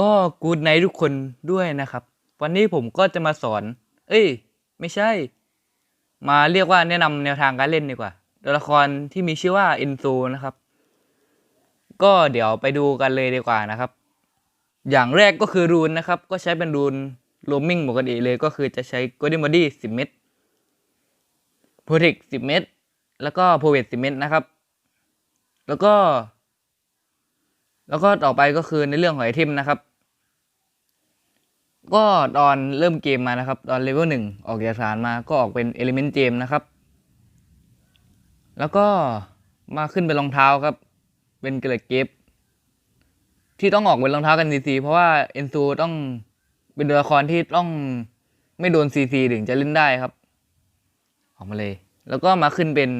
ก็กูดไนทุกคนด้วยนะครับ วันนี้ผมก็จะมาสอน เอ้ย ไม่ใช่ มาเรียกว่าแนะนำแนวทางการเล่นดีกว่าตัวละครที่มีชื่อว่าอินซูนะครับ ก็เดี๋ยวไปดูกันเลยดีกว่านะครับ อย่างแรกก็คือรูนนะครับ ก็ใช้เป็นรูนโรมมิ่งปกติเลยก็คือจะใช้ Golden Body 10เม็ด Protect 10เม็ดแล้วก็โ o เว t 10เม็ดนะครับ แล้วก็ แล้วก็ต่อไปก็คือในเรื่องของไอเทมนะครับ ก็ตอนเริ่มเกมมานะครับ ตอนเลเวลหนึ่งออกจากฐานมาก็ออกเป็นเอลิเมนต์เจมนะครับ แล้วก็มาขึ้นเป็นรองเท้าครับ เป็นเกล็ดเก็บที่ต้องออกเป็นรองเท้ากันซีซีเพราะว่าเอนซูต้องเป็นตัวละครที่ต้องไม่โดนซีซีถึงจะเล่นได้ครับ ออกมาเลย แล้วก็มาขึ้นเป็น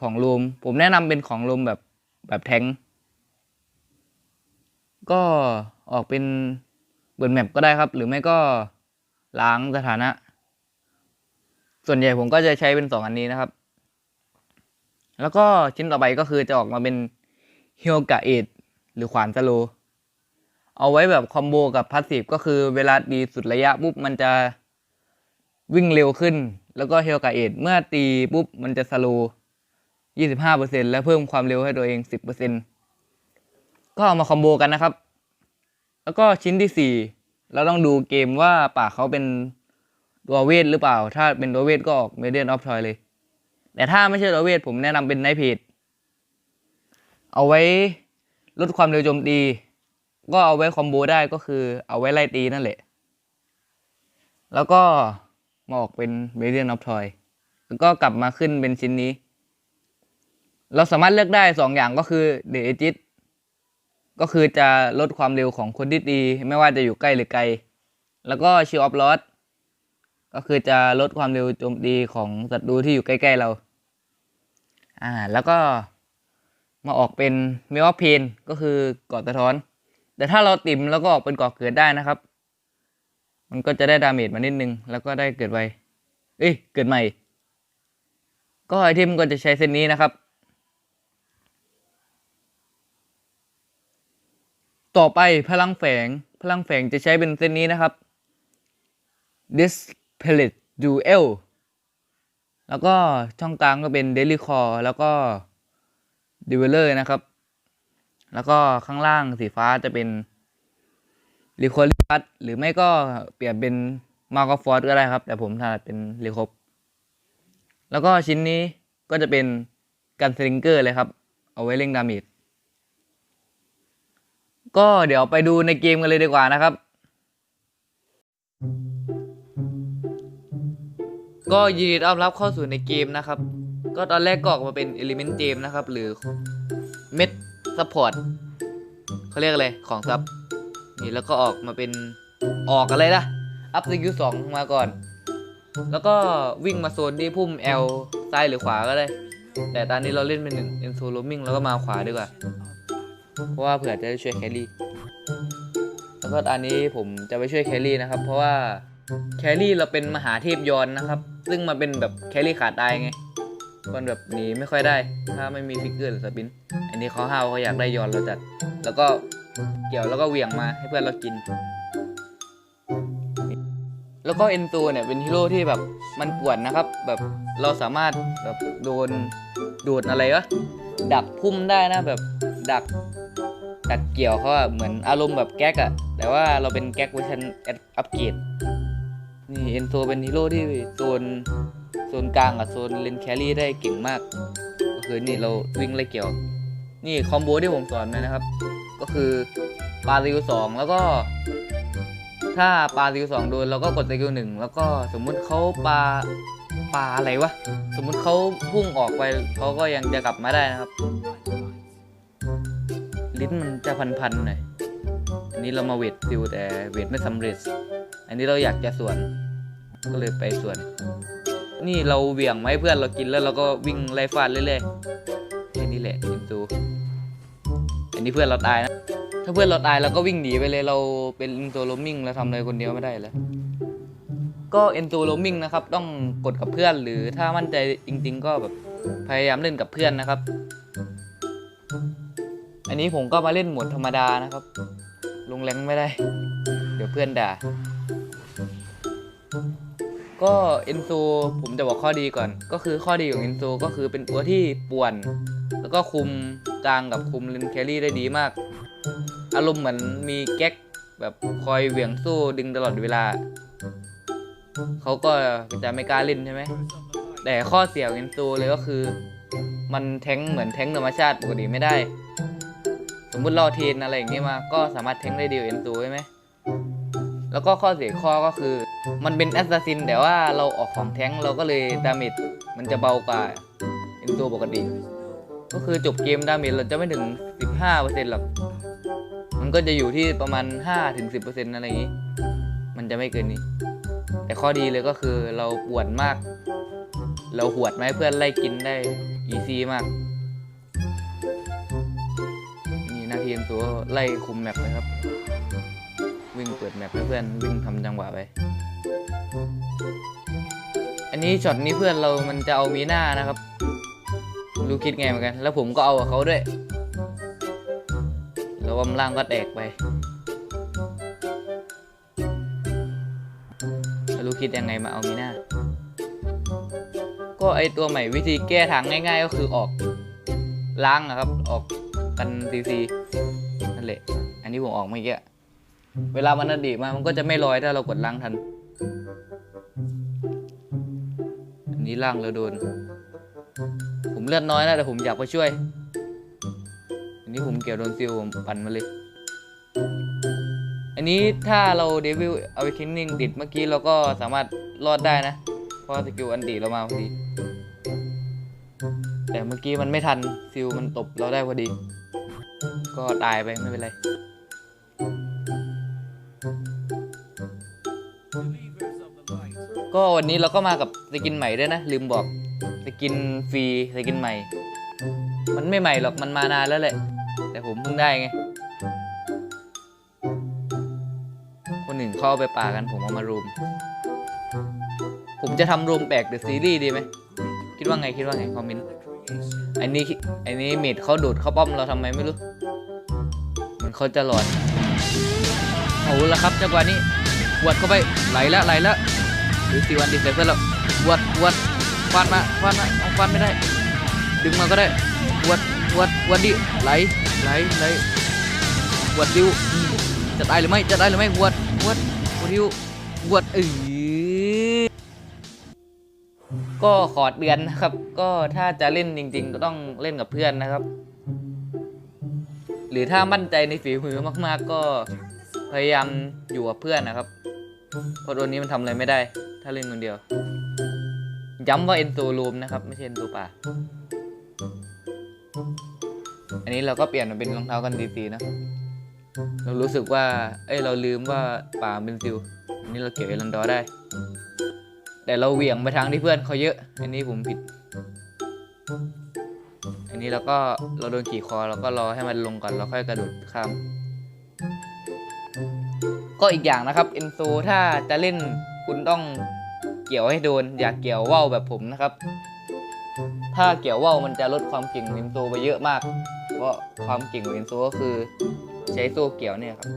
ของรูมผมแนะนำเป็นของรูมแบบแบบแทง ก็ออกเป็นเบิร์นแมปก็ได้ครับ หรือไม่ก็ล้างสถานะ ส่วนใหญ่ผมก็จะใช้เป็นสองอันนี้นะครับ แล้วก็ชิ้นต่อไปก็คือจะออกมาเป็นฮิโอกะเอดหรือขวานสโล เอาไว้แบบคอมโบกับพาสซีฟก็คือเวลาดีสุดระยะปุ๊บมันจะวิ่งเร็วขึ้น แล้วก็เฮลกาเอดเมื่อตีปุ๊บมันจะสโลว์25%และเพิ่มความเร็วให้ตัวเอง 10% ก็เอามาคอมโบกันนะครับ แล้วก็ชิ้นที่ 4 เราต้องดูเกมว่าป่าเขาเป็นตัวเวทหรือเปล่า ถ้าเป็นตัวเวทก็ออกเมเดียนออฟทอยเลย แต่ถ้าไม่ใช่ตัวเวทผมแนะนำเป็นไนเพจเอาไว้ลดความเร็วโจมตี ก็เอาไว้คอมโบได้ก็คือเอาไว้ไล่ตีนั่นแหละ แล้วก็มาออกเป็นเมเดียนออฟทอยแล้วก็กลับมาขึ้นเป็นชิ้นนี้ เราสามารถเลือกได้สองอย่างก็คือเดอจิต ก็คือจะลดความเร็วของคนที่ตีไม่ว่าจะอยู่ใกล้หรือไกล แล้วก็ชิลออฟลอสก็คือจะลดความเร็วโจมตีของศัตรูที่อยู่ใกล้ๆเรา อ่า แล้วก็มาออกเป็นเมลเพนก็คือกอดสะท้อน แต่ถ้าเราติ่มแล้วก็ออกเป็นก่อเกิดได้นะครับ มันก็จะได้ดาเมจมานิดนึง แล้วก็ได้เกิดไว เอ้ย เกิดใหม่ ก็ไอเทมก็จะใช้เส้นนี้นะครับ ต่อไปพลังแฝง พลังแฝงจะใช้เป็นเส้นนี้นะครับ Dispellet Duel แล้วก็ช่องกลางก็เป็น Daily Core แล้วก็ Develer นะครับ แล้วก็ข้างล่างสีฟ้าจะเป็น r e c o l i p u s หรือไม่ก็เปลี่ยนเป็น m a r k of Force ก็ได้ครับ แต่ผมถนัดเป็น r e c o r แล้วก็ชิ้นนี้ก็จะเป็นกันสลิงเกอร์เลยครับ เอาไว้เล่งดาเมจ ก็เดี๋ยวไปดูในเกมกันเลยดีกว่านะครับ ก็ยินดีต้อนรับเข้าสู่ในเกมนะครับ ก็ตอนแรกก็ออกมาเป็น Element Gem นะครับ หรือเม็ดซัพพอร์ตเขาเรียกอะไร ของซับนี่แล้วก็ออกมาเป็นออกอะไรล่ะ อัพสกิลสองมาก่อน แล้วก็วิ่งมาโซนที่พุ่ม L ซ้ายหรือขวาก็ได้ แต่ตอนนี้เราเล่นเป็นหนึ่ง e n s o roaming แล้วก็มาขวาดีกว่า เพราะว่าเผื่อจะได้ช่วยแครี่แล้วก็อันนี้ผมจะไปช่วยแครี่นะครับ เพราะว่าแครี่เราเป็นมหาเทพยอนนะครับ ซึ่งมันเป็นแบบแครี่ขาดตายไงมันแบบหนีไม่ค่อยได้ ถ้าไม่มีฟิกเกอร์หรือสปิน อันนี้เขาห้าวเขาอยากได้ยอนเราจัด แล้วก็เกี่ยวแล้วก็เหวี่ยงมาให้เพื่อนเรากิน แล้วก็เอนโซเนี่ยเป็นฮีโร่ที่แบบมันปวนนะครับ แบบเราสามารถแบบโดนดูดอะไรวะดักพุ่มได้นะแบบดัก ดักเกี่ยวเขาอะเหมือนอารมณ์แบบแก๊กอะแต่ว่าเราเป็นแก๊กเวอร์ชันอัปเกรดนี่เอนโซเป็นฮีโร่ที่โซนโซนกลางกับโซนเลนแครี่ได้เก่งมาก ก็คือนี่เราวิ่งไล่เกี่ยว นี่คอมโบที่ผมสอนนะครับ ก็คือปาซิลสองแล้วก็ ถ้าปาซิลสองโดนเราก็กดสกิลหนึ่งแล้วก็สมมุติเขาปาปาอะไรวะ สมมุติเขาพุ่งออกไปเขาก็ยังจะกลับมาได้นะครับ ลิ้นมันจะพันๆหน่อยอันนี้เรามาเวทซิลแต่เวทไม่สำเร็จ อันนี้เราอยากจะสวน ก็เลยไปสวน นี่เราเหวี่ยงไว้เพื่อนเรากินแล้วเราก็วิ่งไล่ฟาดเรื่อยๆแค่นี้แหละอินซูอันนี้เพื่อนเราตายนะ ถ้าเพื่อนเราตายเราก็วิ่งหนีไปเลยเราเป็นอินโซโรมิงเราทำอะไรคนเดียวไม่ได้แล้วก็เอนโซโรมิงนะครับ ต้องกดกับเพื่อนหรือถ้ามั่นใจจริง ๆ ก็แบบพยายามเล่นกับเพื่อนนะครับ อันนี้ผมก็มาเล่นหมดธรรมดานะครับ ลงแรงไม่ได้ เดี๋ยวเพื่อนด่า ก็เอนโซผมจะบอกข้อดีก่อน ก็คือข้อดีของเอนโซก็คือเป็นตัวที่ป่วน แล้วก็คุมกลางกับคุมเลนแครี่ได้ดีมาก อารมณ์เหมือนมีแก๊กแบบคอยเหวี่ยงสู้ดึงตลอดเวลา เขาก็จะไม่กล้าเล่นใช่ไหม แต่ข้อเสียของเอนโซเลยก็คือ มันแท้งเหมือนแท้งธรรมชาติปกติไม่ได้ สมมุติเราเทรนอะไรอย่างเงี้มา ก็สามารถแท้งได้ดีกว่าเอ็นโซใช่ไหมแล้วก็ข้อเสียข้อก็คือ มันเป็นแอสซัสซินแต่ว่าเราออกของแท้งเราก็เลยดาเมจมันจะเบากว่าเอ็นโซปกติ ก็คือจบเกมดาเมจเราจะไม่ถึง 15%หรอก มันก็จะอยู่ที่ประมาณ 5-10%อะไรอย่างงี้ มันจะไม่เกินนี้ แต่ข้อดีเลยก็คือเราปวดมาก เราหวดไหมเพื่อนไล่กินได้อีซีมาก นตัวไล่คุมแมปนะครับ วิ่งเปิดแมปให้เพื่อนวิ่งทำจังหวะไป อันนี้ช็อตนี้เพื่อนเรามันจะเอามีหน้านะครับรู้คิดไงเหมือนกัน แล้วผมก็เอากับเขาด้วย แล้ววำล่างก็แตกไปรู้คิดยังไงมาเอามีหน้า ก็ไอตัวใหม่วิธีแก้ทางง่าย ๆ ก็คือออกล้างอะครับ ออก กันซีซีนั่นแหละ อันนี้ผมออกเมื่อกี้เวลามันอดีตมามันก็จะไม่ลอยถ้าเรากดล้างทัน อันนี้ล่างเราโดน ผมเลือดน้อยนะแต่ผมอยากไปช่วย อันนี้ผมเกี่ยวโดนซิลผมปั่นมาเลย อันนี้ถ้าเราเดวิลเอาไปคินนิ่งติดเมื่อกี้เราก็สามารถรอดได้นะ เพราะสกิลอันดีเรามาพอดี แต่เมื่อกี้มันไม่ทันซิลมันตบเราได้พอดี ก็ตายไปไม่เป็นไร ก็วันนี้เราก็มากับสกินใหม่ด้วยนะ ลืมบอกสกินฟรีสกินใหม่ มันไม่ใหม่หรอกมันมานานแล้วแหละ แต่ผมเพิ่งได้ไง คนหนึ่งเข้าไปป่ากันผมเอามารูมผมจะทำรูมแปลกเดอะซีรีส์ดีไหม คิดว่าไงคิดว่าไงคอมเมนต์อันนี้อันนี้เมดเขาโดดเข้าป้อมเราทำไมไม่รู้ เหมันเขาจะหลอนเอาละครับจังหวะนี้วดเข้าไปไหลแล้วไหลแล้วหรือสี่วันดิเซเซอร์แล้ววดวดฟาดมาฟาดมาเอาฟาดไม่ได้ ดึงมาก็ได้วดวดวดดิไหลไหลไหลวดดิวจะตายหรือไม่จะตายหรือไม่วดวดวดดิววดเออก็ขอเตือนนะครับ ก็ถ้าจะเล่นจริง ๆ ก็ต้องเล่นกับเพื่อนนะครับ หรือถ้ามั่นใจในฝีมือมาก ๆ ก็พยายามอยู่กับเพื่อนนะครับ เพราะตัวนี้มันทำอะไรไม่ได้ ถ้าเล่นคนเดียว ย้ำว่าเอ็นโซลูมนะครับ ไม่ใช่เอ็นโซป่า อันนี้เราก็เปลี่ยนมาเป็นรองเท้ากันดีๆนะ เรารู้สึกว่า เอ้ย เราลืมว่าป่าเป็นซิลอันนี้เราเก็บเอรันดอได้ แต่เราเหวี่ยงไปทางที่เพื่อนเขาเยอะ อันนี้ผมผิด อันนี้เราก็เราโดนขี่คอเราก็รอให้มันลงก่อนเราค่อยกระโดดข้ามก็อีกอย่างนะครับเอนโซถ้าจะเล่นคุณต้องเกี่ยวให้โดน อย่าเกี่ยวว่าวแบบผมนะครับ ถ้าเกี่ยวว่าวมันจะลดความเก่งของเอนโซไปเยอะมาก เพราะความเก่งของเอนโซก็คือใช้โซ่เกี่ยวเนี่ยครับ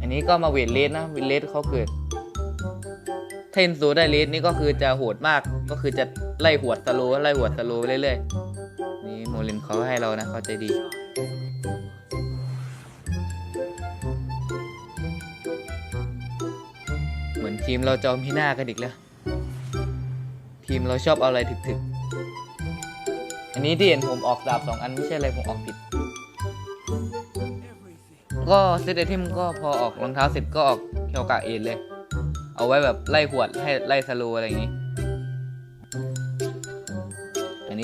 อันนี้ก็มาเวทเลสนะเวทเลสเขาเกิดถ้าเอนโซได้เลสนี่ก็คือจะโหดมาก ก็คือจะไล่หัวสโลว์ไล่หัวสโลว์ไปเรื่อยๆ นี่โมลินเขาให้เรานะเขาใจดี เหมือนทีมเราจอมพี่หน้ากันอีกแล้ว ทีมเราชอบเอาอะไรถึกๆ อันนี้ที่เห็นผมออกดาบสองอันไม่ใช่อะไรผมออกผิด ก็เซตไอเทมก็พอออกรองเท้าเสร็จก็ออกเคียวกะเอ็นเลย เอาไว้แบบไล่หวดให้ไล่สโลอะไรอย่างนี้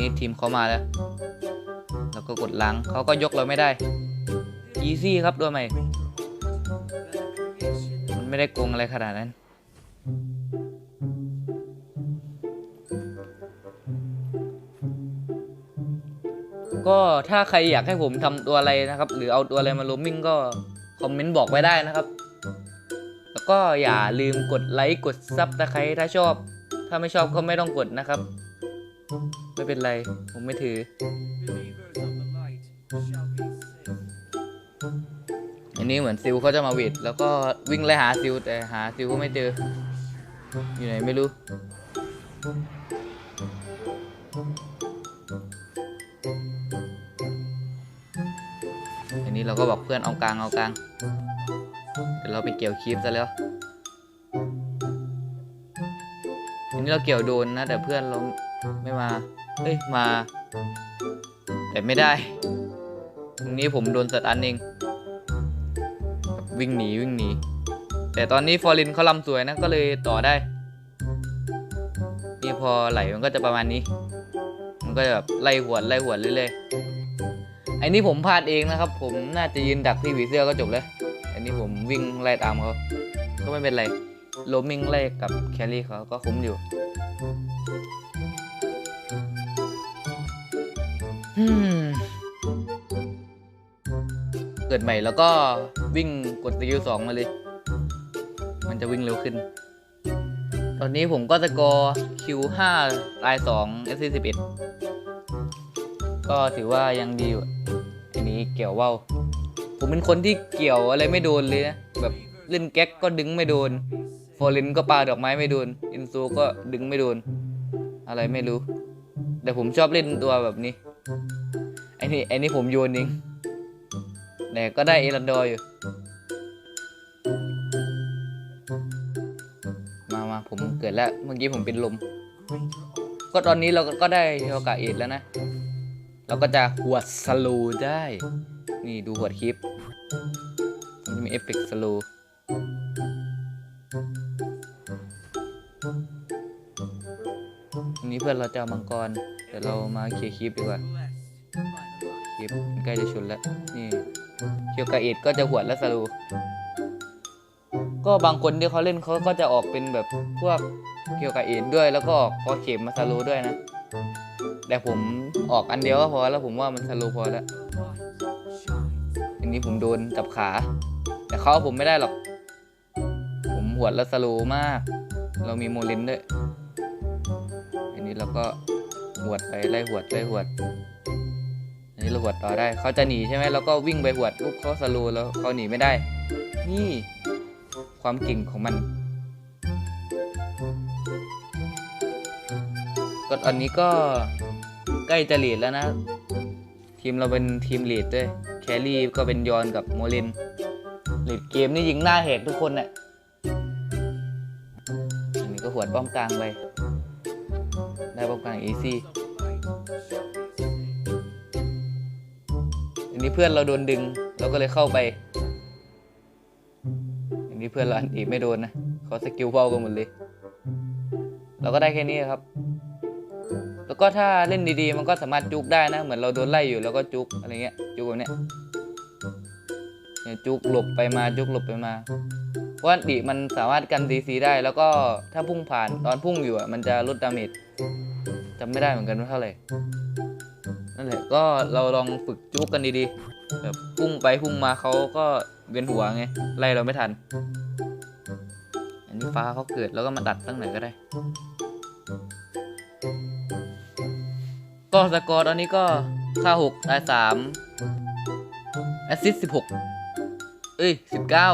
นี้ทีมเขามาแล้ว แล้วก็กดล้างเขาก็ยกเราไม่ได้อีซี่ครับตัวใหมมันไม่ได้โกงอะไรขนาดนั้นก็ถ้าใครอยากให้ผมทำตัวอะไรนะครับ หรือเอาตัวอะไรมาโรมมิ่งก็ คอมเมนต์บอกไว้ได้นะครับ แล้วก็อย่าลืมกดไลค์กดซับตะไคร้ถ้าชอบ ถ้าไม่ชอบก็ไม่ต้องกดนะครับ ไม่เป็นไร ผมไม่ถือ อันนี้เหมือนซิลเขาจะมาเวทแล้วก็วิ่งไล่หาซิลแต่หาซิลก็ไม่เจอ อยู่ไหนไม่รู้ อันนี้เราก็บอกเพื่อนเอากลางเอากลางเดี๋ยวเราไปเกี่ยวคีบซะแล้ว อันนี้เราเกี่ยวโดนนะ แต่เพื่อนเราไม่มา เฮ้ย มา แต่ไม่ได้ตรงนี้ผมโดนสตันเอง วิ่งหนีวิ่งหนี แต่ตอนนี้ฟอร์รินเขาลำสวยนะ ก็เลยต่อได้ นี่พอไหลมันก็จะประมาณนี้ มันก็จะแบบไล่หวดไล่หวดเรื่อยๆ ไอ้นี่ผมพลาดเองนะครับ ผมน่าจะยืนดักพี่ผีเสื้อก็จบเลยอันนี้ผมวิ่งไล่ตามเขา ก็ไม่เป็นไร โลมิงไล่กับแครี่เขาก็คุ้มอยู่เกิดใหม่แล้วก็วิ่งกดสกิลสองมาเลย มันจะวิ่งเร็วขึ้น ตอนนี้ผมก็สกอร์ Q5 ตาย2 SC 11ก็ถือว่ายังดีอยู่ทีนี้เกี่ยวว่าวผมเป็นคนที่เกี่ยวอะไรไม่โดนเลยนะ แบบเล่นแก๊กก็ดึงไม่โดน ฟอร์ลินก็ปาดอกไม้ไม่โดน อินซูก็ดึงไม่โดน อะไรไม่รู้ แต่ผมชอบเล่นตัวแบบนี้ไอ้นี่ไอ้นี่ผมโยนเองแต่ก็ได้เอรันดออยู่ มามาผมเกิดแล้ว เมื่อกี้ผมเป็นลม ก็ตอนนี้เราก็ได้โอกาสเอ็ดแล้วนะ เราก็จะหวดสโลได้ นี่ดูหวดคลิปมันจะมีเอฟเฟกต์สโลว์ อันนี้เพื่อนเราจะเอามังกรเดี๋ยวเรามาเคลียร์คลิปดีกว่าคลิปมันใกล้จะชนแล้ว นี่เคียวกาเอ็ดก็จะหวดและสโล่ก็บางคนที่เขาเล่นเขาก็จะออกเป็นแบบพวกเกี่ยวกับเอ็นด้วย แล้วก็ออกพอเข็มมาสโลด้วยนะ แต่ผมออกอันเดียวก็พอแล้วผมว่ามันสโลพอแล้วอันนี้ผมโดนจับขา แต่เขาผมไม่ได้หรอก ผมหวดแล้วสโลมาก เรามีโมลินด้วย นี้เราก็หวดไปไล่หวดไล่หวดอันนี้เราหวดต่อได้เขาจะหนีใช่ไหมเราก็วิ่งไปหวดปุ๊บเขาสโลว์แล้วเขาหนีไม่ได้ นี่ความเก่งของมันก็ตอนนี้ก็ใกล้จะลีดแล้วนะ ทีมเราเป็นทีมลีดด้วย แครี่ก็เป็นยอนกับโมลินลีดเกมนี่ยิงหน้าเหตุทุกคนเน่ะอันนี้ก็หวดป้อมกลางไป ได้ป้อมกลางอีซี่อันนี้เพื่อนเราโดนดึง เราก็เลยเข้าไป อันนี้เพื่อนเราอันอีไม่โดนนะเขาสกิลเฝ้ากันหมดเลย เราก็ได้แค่นี้ครับ แล้วก็ถ้าเล่นดีๆ มันก็สามารถจุกได้นะ เหมือนเราโดนไล่อยู่แล้วก็จุกอะไรเงี้ย จุกแบบเนี้ยเนี่ยจุกหลบไปมาจุกหลบไปมาเพราะว่าดิมันสามารถกันดีซีได้ แล้วก็ถ้าพุ่งผ่านตอนพุ่งอยู่อะมันจะลดดาเมจ จำไม่ได้เหมือนกันว่าเท่าไหร่นั่นแหละก็เราลองฝึกจุกกันดีๆแบบพุ่งไปพุ่งมาเขาก็เวียนหัวไงไล่เราไม่ทัน อันนี้ฟ้าเขาเกิดแล้วก็มาตัดตั้งไหนก็ได้ ก็สกอร์ตอนนี้ก็ค่าหกได้สามแอสซิสสิบหกเอ้ยสิบเก้า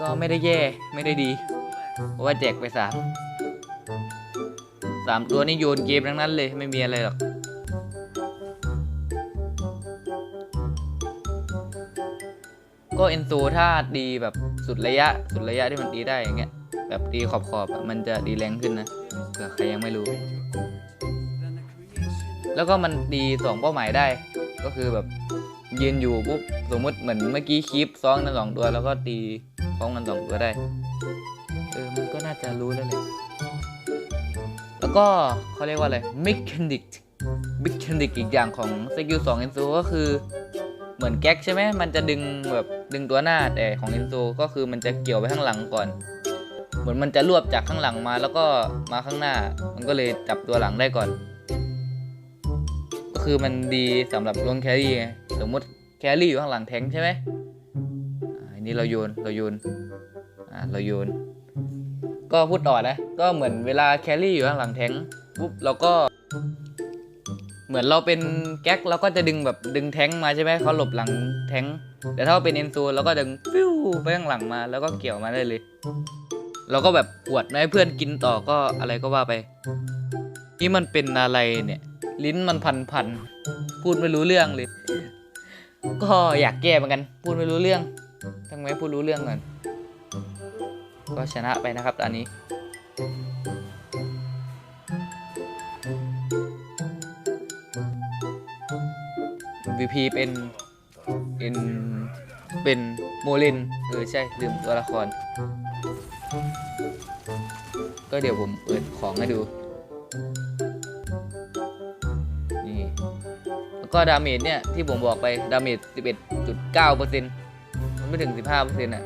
ก็ไม่ได้แย่ไม่ได้ดี เพราะว่าแจกไปสาม สามตัวนี่โยนเกมทั้งนั้นเลยไม่มีอะไรหรอกก็เอนโซถ้าดีแบบสุดระยะสุดระยะที่มันตีได้อย่างเงี้ยแบบตีขอบขอบๆมันจะดีแรงขึ้นนะเผื่อใครยังไม่รู้ แล้วก็มันดีสองเป้าหมายได้ ก็คือแบบยืนอยู่ปุ๊บสมมติเหมือนเมื่อกี้คลิปซ้องกันสองตัว แล้วก็ตีพร้อมกันสองตัวได้ เออมันก็น่าจะรู้แล้วเลยแล้ว ก็เขาเรียกว่าอะไร mechanic mechanic อีกอย่างของสกิล2 e n z o ก็คือเหมือนแก๊กใช่ไหมมันจะดึงแบบดึงตัวหน้าแต่ของ e n z o ก็คือมันจะเกี่ยวไปข้างหลังก่อน เหมือนมันจะรวบจากข้างหลังมาแล้วก็มาข้างหน้า มันก็เลยจับตัวหลังได้ก่อน ก็คือมันดีสำหรับลงแครี่ไงสมมติแครี่อยู่ข้างหลังแทงใช่ไหมอันนี้เราโยนเราโยนอ่าเราโยน ก็พูดต่อนะ ก็เหมือนเวลาแครี่อยู่ข้างหลังแทงปุ๊บเราก็ เหมือนเราเป็นแก๊กเราก็จะดึงแบบดึงแท้งมาใช่ไหมเขาหลบหลังแท้งแต่ถ้าเป็นเอนโซเราก็ดึงฟิวไปข้างหลังมา แล้วก็เกี่ยวมาได้เลย เราก็แบบปวดให้เพื่อนกินต่อก็อะไรก็ว่าไป นี่มันเป็นอะไรเนี่ย ลิ้นมันพันพันพูดไม่รู้เรื่องเลย ก็อยากแก้เหมือนกัน พูดไม่รู้เรื่องทั้งแม้พูดรู้เรื่องก่อน ก็ชนะไปนะครับตอนนี้ VP เป็นเป็นเป็นโมลินเออใช่ลืมตัวละคร ก็เดี๋ยวผมเปิดของให้ดูนี่แล้วก็ดาเมจเนี่ย ที่ผมบอกไป ดาเมจ 11.9%มันไม่ถึง 15%อะ